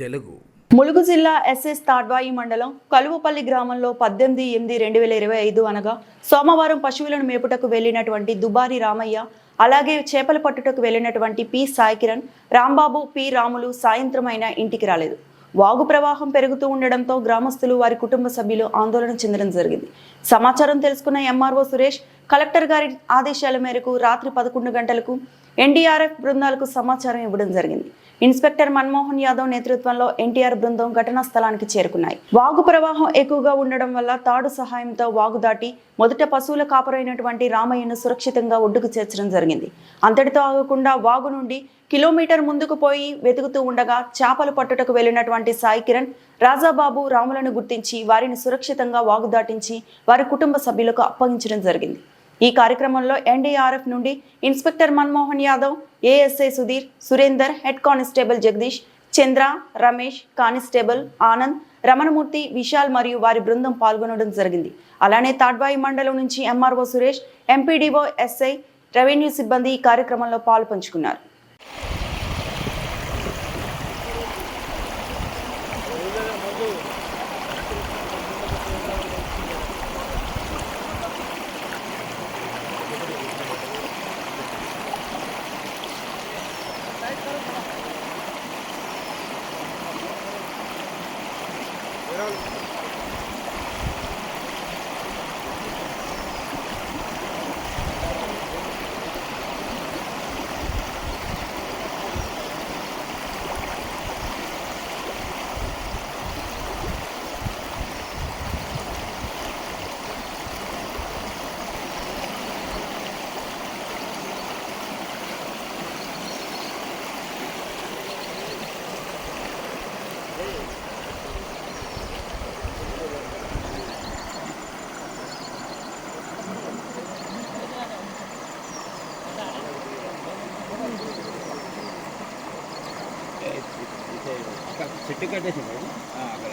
తెలుగు. ములుగు జిల్లా ఎస్ఎస్ తాడ్వాయి మండలం కలువపల్లి గ్రామంలో పద్దెనిమిది ఎనిమిది రెండు వేల ఇరవై ఐదు అనగా సోమవారం పశువులను మేపుటకు వెళ్ళినటువంటి దుబారి రామయ్య అలాగే చేపలు పట్టుటకు వెళ్ళినటువంటి పి సాయి కిరణ్ రాంబాబు పి రాములు సాయంత్రం అయినా ఇంటికి రాలేదు. వాగు ప్రవాహం పెరుగుతూ ఉండడంతో గ్రామస్తులు వారి కుటుంబ సభ్యులు ఆందోళన చెందడం జరిగింది. సమాచారం తెలుసుకున్న ఎంఆర్ఓ సురేష్ కలెక్టర్ గారి ఆదేశాల మేరకు రాత్రి పదకొండు గంటలకు ఎన్డీఆర్ఎఫ్ బృందాలకు సమాచారం ఇవ్వడం జరిగింది. ఇన్స్పెక్టర్ మన్మోహన్ యాదవ్ నేతృత్వంలో ఎన్టీఆర్ బృందం ఘటనా స్థలానికి చేరుకున్నాయి. వాగు ప్రవాహం ఎక్కువగా ఉండడం వల్ల తాడు సహాయంతో వాగు దాటి మొదట పశువుల కాపరైనటువంటి రామయ్యను సురక్షితంగా ఒడ్డుకు చేర్చడం జరిగింది. అంతటితో ఆగకుండా వాగు నుండి కిలోమీటర్ ముందుకు పోయి వెతుకుతూ ఉండగా చేపలు పట్టుటకు వెళ్ళినటువంటి సాయి కిరణ్ రాజాబాబు రాములను గుర్తించి వారిని సురక్షితంగా వాగు దాటించి వారి కుటుంబ సభ్యులకు అప్పగించడం జరిగింది. ఈ కార్యక్రమంలో ఎన్డీఆర్ఎఫ్ నుండి inspector Manmohan Yadav ASI Sudheer Surender head constable Jagadish Chandra Ramesh constable Anand Ramanamurthy Vishal మరియు వారి బృందం పాల్గొనడం జరిగింది. అలానే తాడ్బాయి మండలం నుంచి MRO Suresh MPDO SI revenue సిబ్బంది ఈ కార్యక్రమంలో పాలు పంచుకున్నారు. Helal. చెట్టు కట్టేసింది. అక్కడ